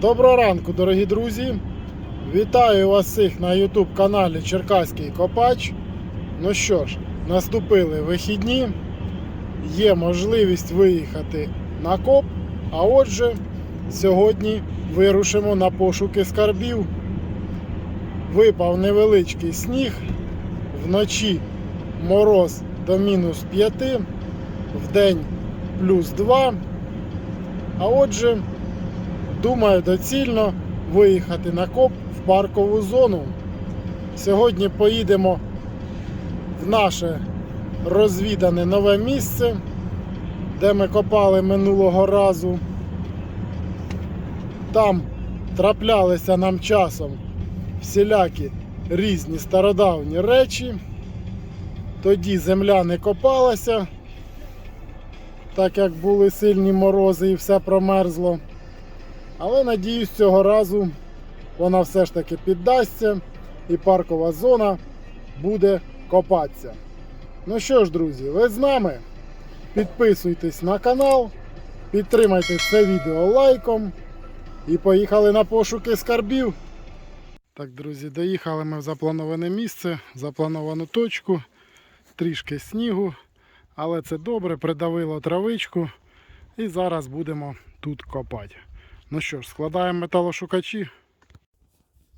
Доброго ранку, дорогі друзі! Вітаю вас всіх на YouTube каналі Черкаський Копач. Ну що ж, наступили вихідні, є можливість виїхати на коп. А отже, сьогодні вирушимо на пошуки скарбів. Випав невеличкий сніг, вночі мороз до мінус 5, вдень плюс 2. А отже, Думаю, доцільно виїхати на коп в паркову зону. Сьогодні поїдемо в наше розвідане нове місце, де ми копали минулого разу. Там траплялися нам часом всілякі різні стародавні речі. Тоді земля не копалася, так як були сильні морози і все промерзло. Але надіюсь, цього разу вона все ж таки піддасться і паркова зона буде копатися. Ну що ж, друзі, ви з нами? Підписуйтесь на канал, підтримайте це відео лайком і поїхали на пошуки скарбів. Так, друзі, доїхали ми в заплановане місце, в заплановану точку, трішки снігу, але це добре, придавило травичку і зараз будемо тут копати. Ну що ж, складаємо металошукачі.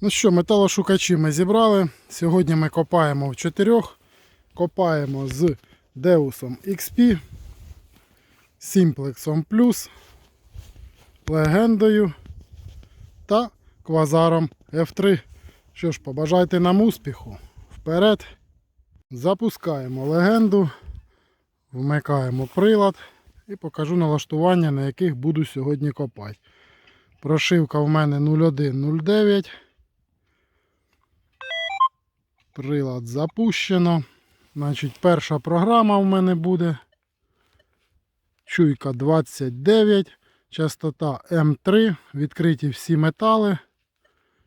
Ну що, металошукачі ми зібрали. Сьогодні ми копаємо в чотирьох. Копаємо з Деусом XP, Сімплексом Плюс, Легендою та Квазаром F3. Що ж, побажайте нам успіху. Вперед. Запускаємо легенду, вмикаємо прилад і покажу налаштування, на яких буду сьогодні копати. Прошивка в мене 0109. Прилад запущено. Значить, перша програма в мене буде. Чуйка 29, частота М3, відкриті всі метали,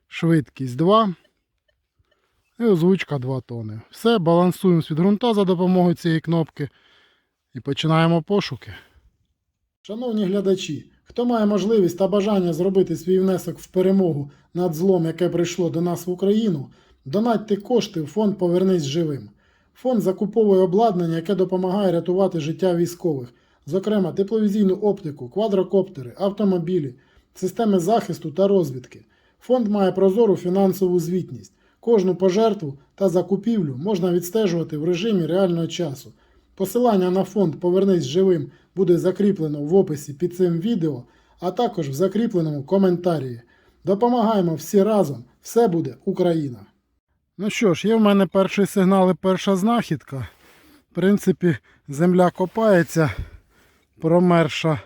швидкість 2 і озвучка 2 тони. Все, балансуємо від ґрунта за допомогою цієї кнопки і починаємо пошуки. Шановні глядачі, хто має можливість та бажання зробити свій внесок в перемогу над злом, яке прийшло до нас в Україну, донатьте кошти в фонд Повернись живим. Фонд закуповує обладнання, яке допомагає рятувати життя військових, зокрема тепловізійну оптику, квадрокоптери, автомобілі, системи захисту та розвідки. Фонд має прозору фінансову звітність. Кожну пожертву та закупівлю можна відстежувати в режимі реального часу. Посилання на фонд Повернись живим буде закріплено в описі під цим відео, а також в закріпленому коментарі. Допомагаємо всі разом, все буде Україна! Ну що ж, є в мене перший сигнал і перша знахідка. В принципі, земля копається, промерша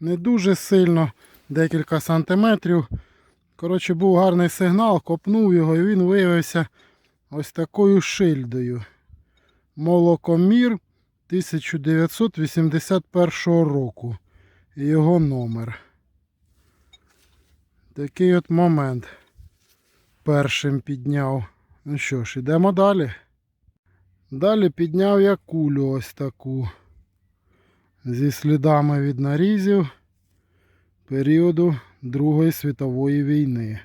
не дуже сильно, декілька сантиметрів. Коротше, був гарний сигнал, копнув його і він виявився ось такою шильдою. Молокомір 1981 року. Його номер. Такий от момент першим підняв. Ну що ж, ідемо далі. Далі підняв я кулю ось таку. Зі слідами від нарізів періоду Другої світової війни.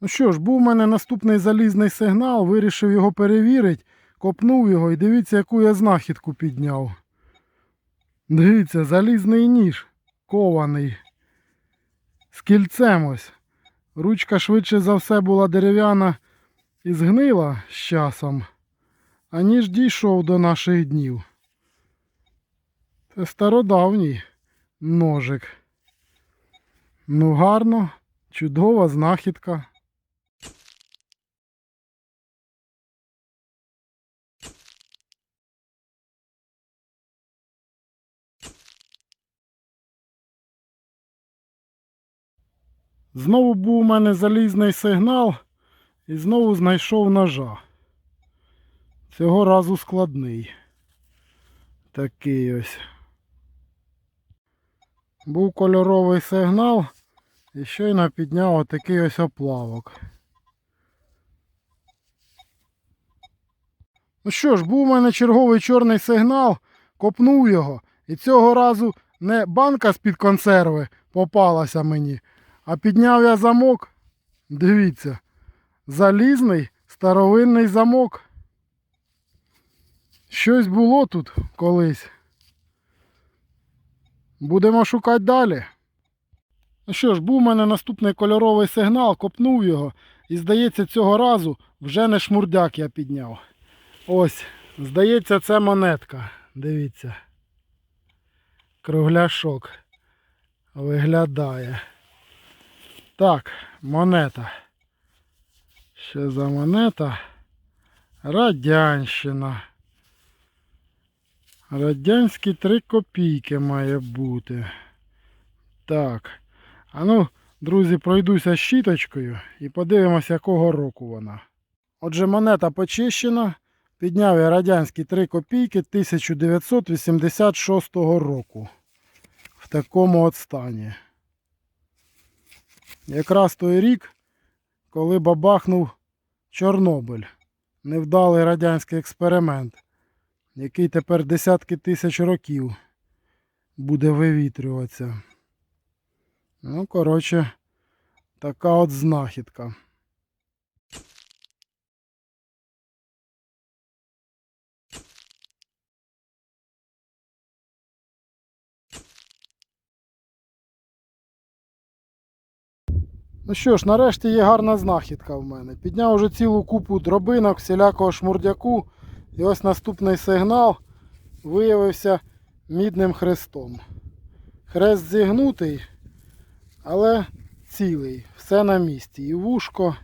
Ну що ж, був у мене наступний залізний сигнал, вирішив його перевірити, копнув його і дивіться, яку я знахідку підняв. Дивіться, залізний ніж кований. З кільцем ось. Ручка швидше за все була дерев'яна і згнила з часом, а ніж дійшов до наших днів. Це стародавній ножик. Ну, гарно, чудова знахідка. Знову був у мене залізний сигнал і знову знайшов ножа. Цього разу складний. Такий ось. Був кольоровий сигнал і щойно підняв отакий ось оплавок. Ну що ж, був у мене черговий чорний сигнал, копнув його. І цього разу не банка з-під консерви попалася мені, А підняв я замок. Дивіться. Залізний старовинний замок. Щось було тут колись. Будемо шукати далі. Ну що ж, був у мене наступний кольоровий сигнал, копнув його. І здається, цього разу вже не шмурдяк я підняв. Ось, здається, це монетка. Дивіться. Кругляшок виглядає. Так, монета. Що за монета? Радянщина. Радянські 3 копійки має бути. Так. А ну, друзі, пройдуся щіточкою і подивимося, якого року вона. Отже, монета почищена. Підняв я радянські 3 копійки 1986 року. В такому от стані. Якраз той рік, коли бабахнув Чорнобиль. Невдалий радянський експеримент, який тепер десятки тисяч років буде вивітрюватися. Ну, коротше, така от знахідка. Ну що ж, нарешті є гарна знахідка в мене. Підняв уже цілу купу дробинок, всілякого шмурдяку. І ось наступний сигнал виявився мідним хрестом. Хрест зігнутий, але цілий, все на місці. І вушко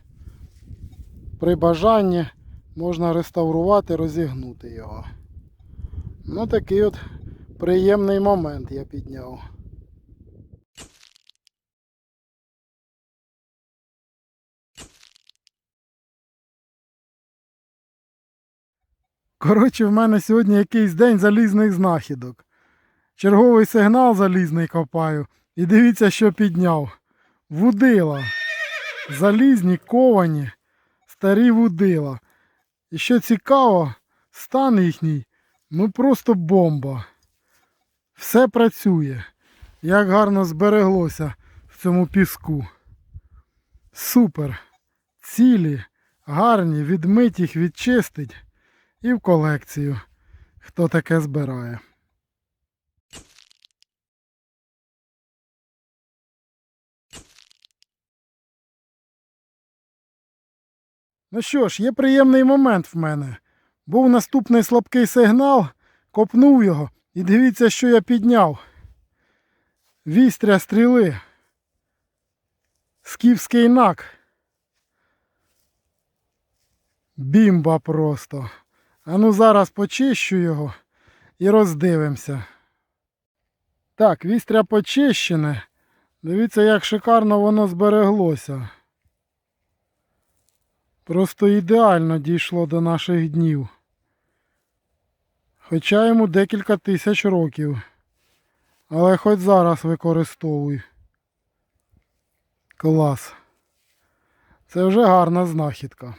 при бажанні можна реставрувати, розігнути його. Ну такий от приємний момент я підняв. Коротше, в мене сьогодні якийсь день залізних знахідок. Черговий сигнал залізний копаю. І дивіться, що підняв. Вудила. Залізні, ковані, старі вудила. І що цікаво, стан їхній, ну просто бомба. Все працює. Як гарно збереглося в цьому піску. Супер. Цілі, гарні, відмить їх, відчистить і в колекцію. Хто таке збирає. Ну що ж, є приємний момент в мене. Був наступний слабкий сигнал, копнув його і дивіться, що я підняв. Вістря стріли. Скіфський нак. Бімба просто. А ну зараз почищу його і роздивимося. Так, вістря почищене. Дивіться, як шикарно воно збереглося. Просто ідеально дійшло до наших днів. Хоча йому декілька тисяч років. Але хоч зараз використовуй. Клас. Це вже гарна знахідка.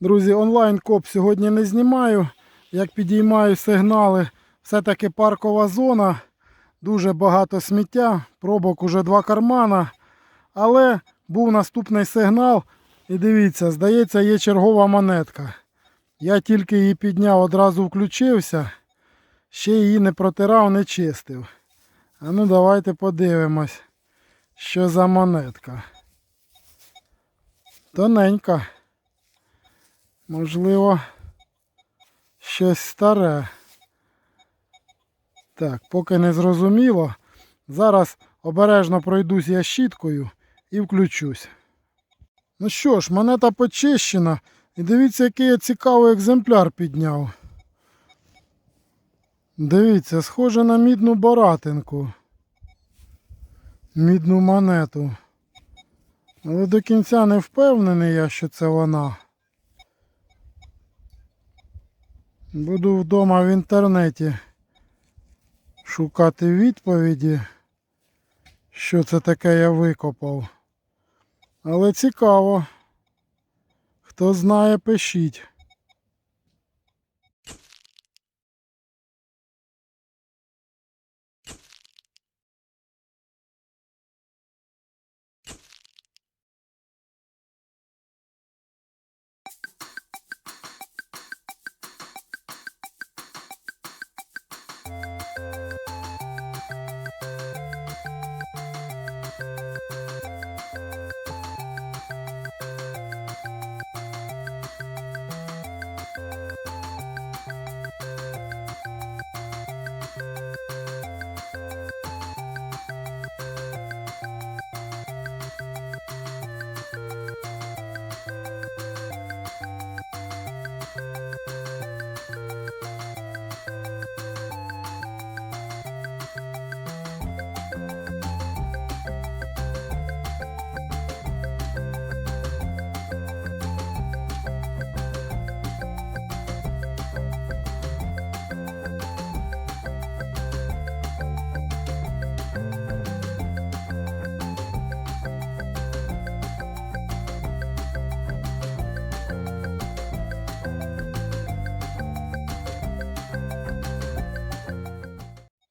Друзі, онлайн коп сьогодні не знімаю. Як підіймаю сигнали, все-таки паркова зона, дуже багато сміття, пробок уже два кармана. Але був наступний сигнал. І дивіться, здається, є чергова монетка. Я тільки її підняв, одразу включився, ще її не протирав, не чистив. А ну давайте подивимось, що за монетка. Тоненька. Можливо, щось старе. Так, поки не зрозуміло. Зараз обережно пройдусь я щіткою і включусь. Ну що ж, монета почищена. І дивіться, який я цікавий екземпляр підняв. Дивіться, схоже на мідну баратинку. Мідну монету. Але до кінця не впевнений я, що це вона. Буду вдома в інтернеті шукати відповіді, що це таке я викопав. Але цікаво. Хто знає, пишіть.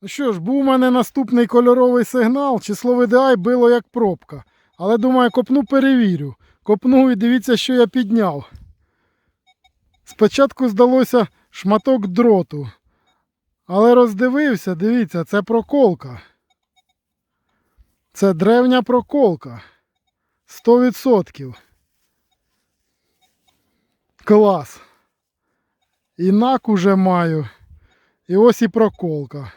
Що ж, був у мене наступний кольоровий сигнал. Число VDI било як пробка. Але думаю, копну перевірю. Копнув і дивіться, що я підняв. Спочатку здалося шматок дроту. Але роздивився, дивіться, це проколка. Це древня проколка. 100%. Клас. І нак уже маю. І ось і проколка.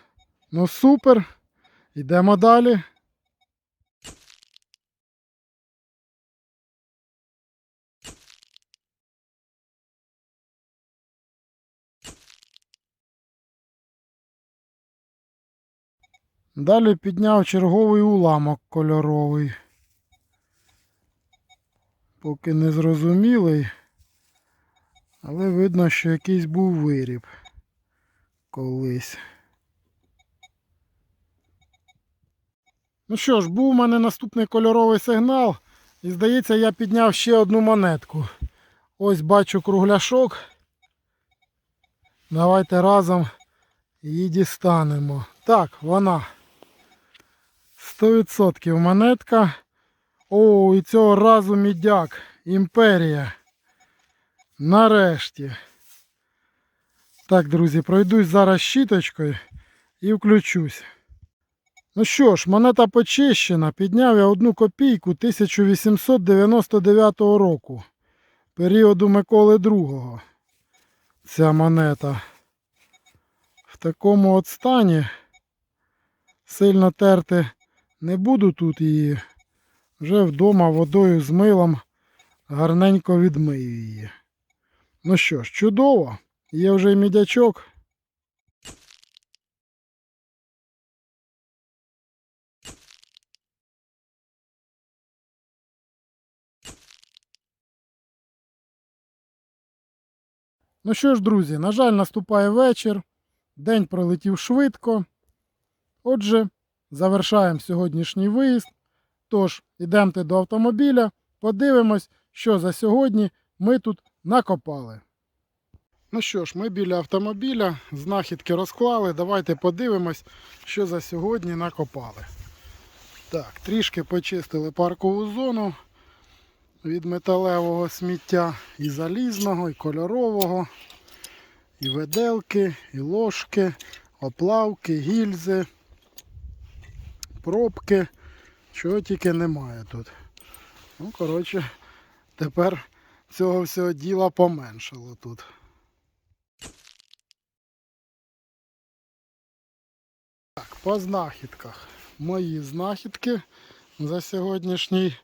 Ну супер. Йдемо далі. Далі підняв черговий уламок кольоровий. Поки не зрозумілий, але видно, що якийсь був виріб колись. Ну що ж, був у мене наступний кольоровий сигнал. І здається, я підняв ще одну монетку. Ось бачу кругляшок. Давайте разом її дістанемо. Так, вона. 100% монетка. О, і цього разу мідяк. Імперія. Нарешті. Так, друзі, пройдусь зараз щіточкою і включусь. Ну що ж, монета почищена. Підняв я одну копійку 1899 року. Періоду Миколи II. Ця монета. В такому от стані. Сильно терти не буду тут її. Вже вдома водою з милом гарненько відмию її. Ну що ж, чудово. Є вже й мідячок. Ну що ж, друзі, на жаль, наступає вечір. День пролетів швидко. Отже, завершаємо сьогоднішній виїзд. Тож, ідемте до автомобіля, подивимось, що за сьогодні ми тут накопали. Ну що ж, ми біля автомобіля, знахідки розклали. Давайте подивимось, що за сьогодні накопали. Так, трішки почистили паркову зону від металевого сміття і залізного, і кольорового, і веделки, і ложки, оплавки, гільзи, пробки. Чого тільки немає тут. Ну, коротше, тепер цього всього діла поменшало тут. Так, по знахідках. Мої знахідки за сьогоднішній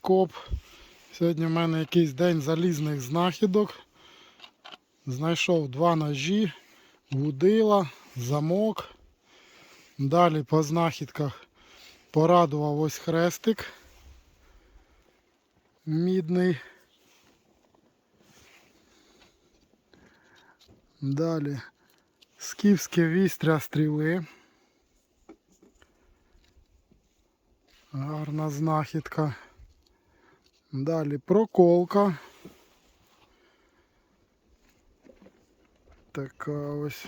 коп. Сьогодні в мене якийсь день залізних знахідок. Знайшов два ножі, гудила, замок. Далі по знахідках порадував ось хрестик мідний. Далі скіфське вістря стріли. Гарна знахідка. Далі проколка. Така ось.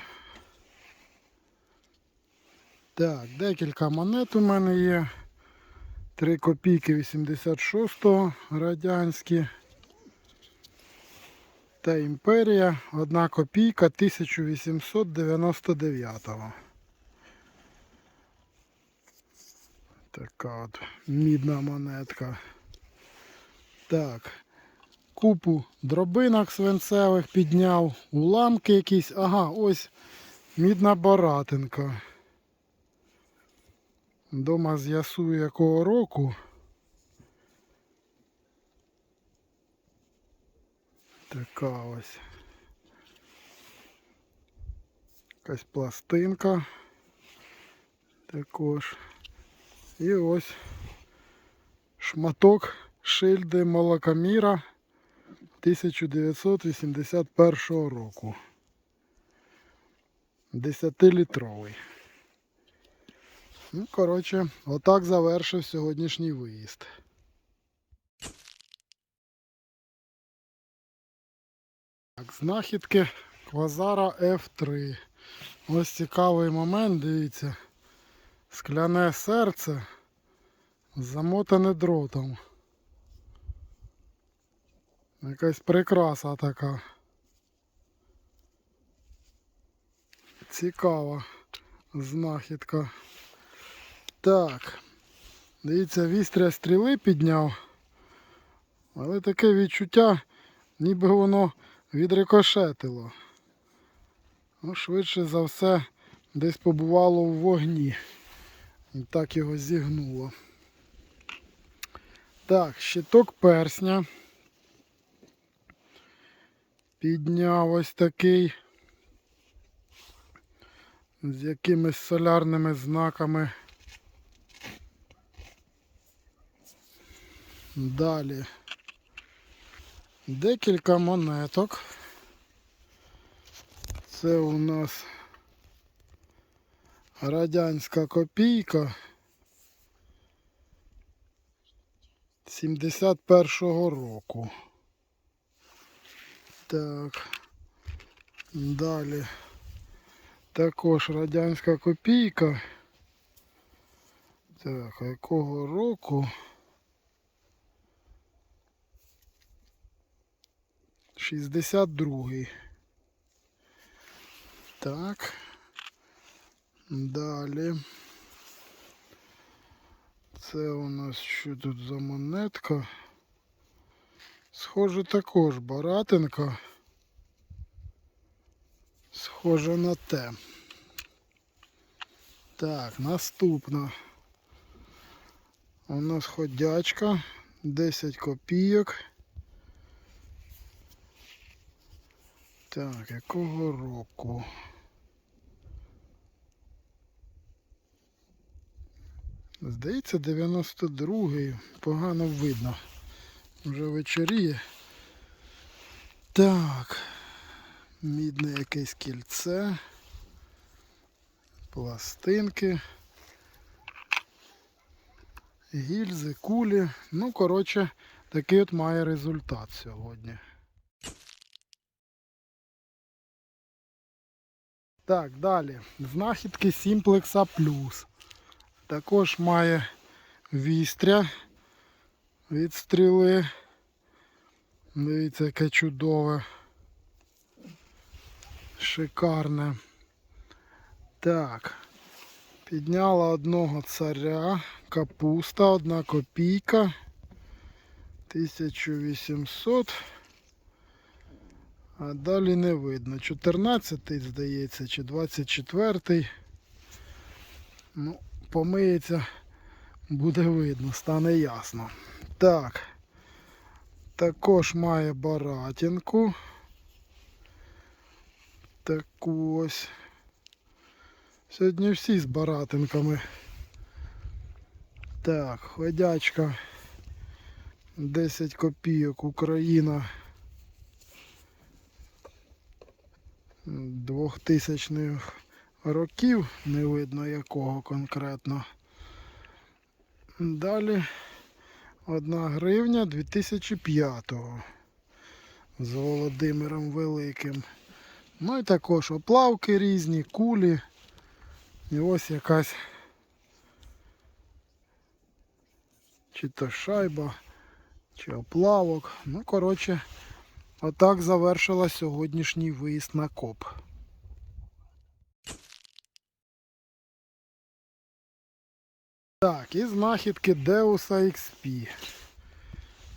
Так, декілька монет у мене є. 3 копійки 86-го радянські. Та імперія, 1 копійка 1899-го. Така от мідна монетка. Так. Купу дробинок свинцевих підняв, уламки якісь. Ага, ось мідна баратинка. Дома з'ясую якого року. Така ось. Якась пластинка. Також. І ось шматок шильди молокоміра 1981 року. 10-літровий. Ну, коротше, отак завершив сьогоднішній виїзд. Так, знахідки Квазара F3. Ось цікавий момент, дивіться. Скляне серце замотане дротом. Якась прикраса така. Цікава знахідка. Так. Дивіться, вістря стріли підняв. Але таке відчуття, ніби воно відрикошетило. Ну, швидше за все, десь побувало в вогні. І так його зігнуло. Так, щиток персня. Підняв ось такий. З якимись солярними знаками. Далі. Декілька монеток. Це у нас радянська копійка 71-го року. Так. Далі. Також радянська копійка. Так, якого року? 62-й. Так. Далі. Це у нас що тут за монетка? Схоже також баратинка. Схоже на те. Так, наступна. У нас ходячка. 10 копійок. Так, якого року? Здається, 92-й. Погано видно. Вже вечоріє. Так. Мідне якесь кільце. Пластинки. Гільзи, кулі. Ну, коротше, такий от має результат сьогодні. Так, далі. Знахідки Сімплекса Плюс. Також має вістря від стріли. Дивіться, яке чудове. Шикарне. Так. Підняла одного царя. Капуста, одна копійка. 1800. А далі не видно. 14 й здається, чи 24. Ну, помиється, буде видно, стане ясно. Так. Також має баратінку. Таку ось. Сьогодні всі з баратинками. Так, ходячка. 10 копійок Україна. 2000-х років, не видно якого конкретно. Далі Одна гривня 2005-го. З Володимиром Великим. Ну і також оплавки різні, кулі. І ось якась чи то шайба, чи оплавок. Ну, коротше, отак завершила сьогоднішній виїзд на коп. Так, і знахідки Deus XP.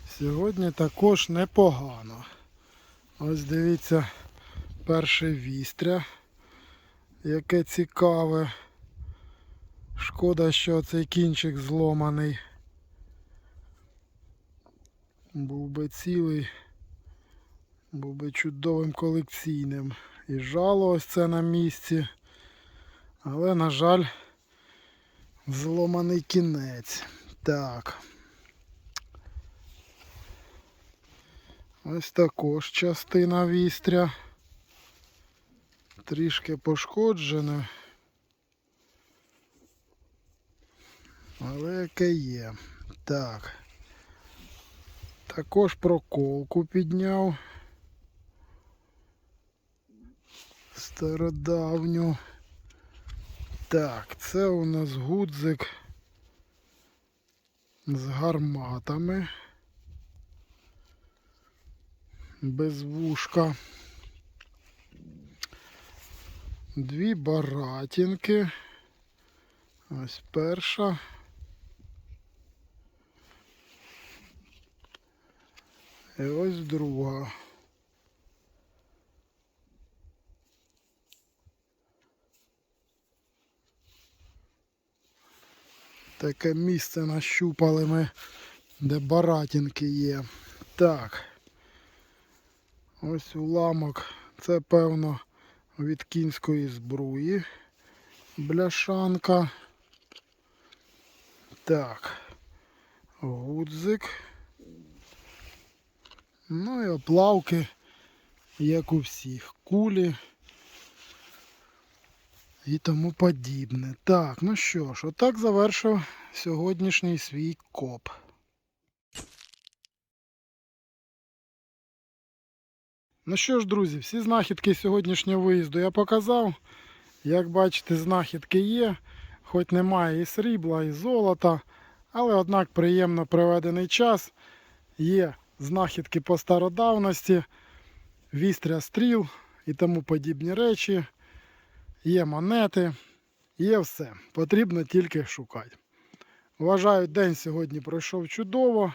Сьогодні також непогано. Ось дивіться перше вістря, яке цікаве. Шкода, що цей кінчик зломаний. Був би цілий, був би чудовим колекційним. І жало ось це на місці. Але, на жаль, зломаний кінець. Так. Ось також частина вістря. Трішки пошкоджена. Але яке є. Так. Також проколку підняв. Стародавню. Так, це у нас гудзик з гарматами. Без вушка. Дві баратінки. Ось перша. І ось друга. Таке місце нащупали ми, де баратінки є. Так. Ось уламок. Це певно від кінської збруї. Бляшанка. Так. Гудзик. Ну і оплавки, як у всіх. Кулі і тому подібне. Так, ну що ж, отак завершив сьогоднішній свій коп. Ну що ж, друзі, всі знахідки сьогоднішнього виїзду я показав. Як бачите, знахідки є, хоч немає і срібла, і золота, але однак приємно проведений час. Є знахідки по стародавності, вістря стріл і тому подібні речі. Є монети, є все. Потрібно тільки шукати. Вважаю, день сьогодні пройшов чудово.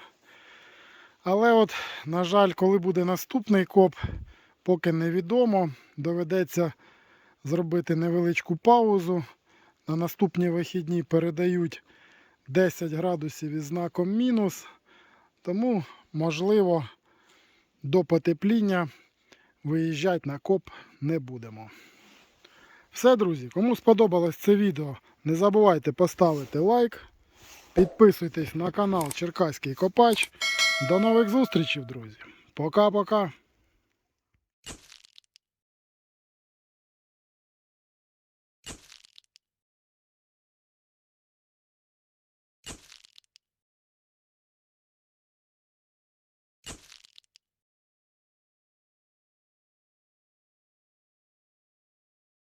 Але от, на жаль, коли буде наступний коп, поки невідомо. Доведеться зробити невеличку паузу. На наступні вихідні передають 10 градусів із знаком мінус. Тому, можливо, до потепління виїжджати на коп не будемо. Все, друзі, кому сподобалось це відео, не забувайте поставити лайк. Підписуйтесь на канал Черкаський Копач. До нових зустрічей, друзі. Пока-пока.